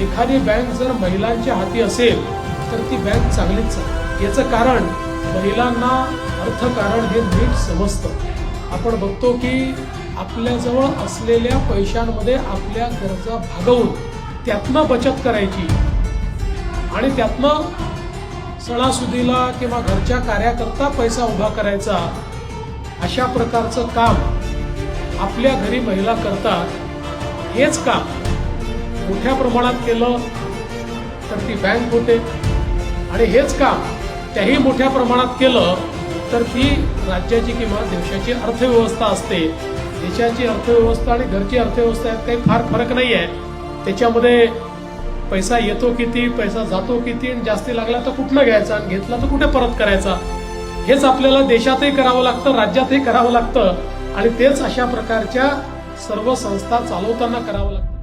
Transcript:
एखादी बँक जर महिलांच्या हाती असेल तर ती बँक चांगलीच चालते याचं कारण महिलांना अर्थकारण हे नीट समजतं. आपण बघतो की आपल्याजवळ असलेल्या पैशांमध्ये आपल्या गरजा भागवून त्यातनं बचत करायची आणि त्यातनं सणासुदीला किंवा घरच्या कार्याकरता पैसा उभा करायचा अशा प्रकारचं काम आपल्या घरी महिला करतात. हेच काम मोठ्या प्रमाणात केलं तर ती बँक होते. आणि हेच काम त्याही मोठ्या प्रमाणात केलं तर ती राज्याची किंवा देशाची अर्थव्यवस्था असते. देशाची अर्थव्यवस्था आणि घरची अर्थव्यवस्था यात काही फार फरक नाही आहे त्याच्यामध्ये पैसा येतो किती पैसा जातो किती आणि जास्ती लागला तर कुठनं घ्यायचा आणि घेतला तर कुठे परत करायचा? हेच आपल्याला देशातही करावं लागतं राज्यातही करावं लागतं. आणि तेच अशा प्रकारच्या सर्व संस्था चालवताना करावं लागतं.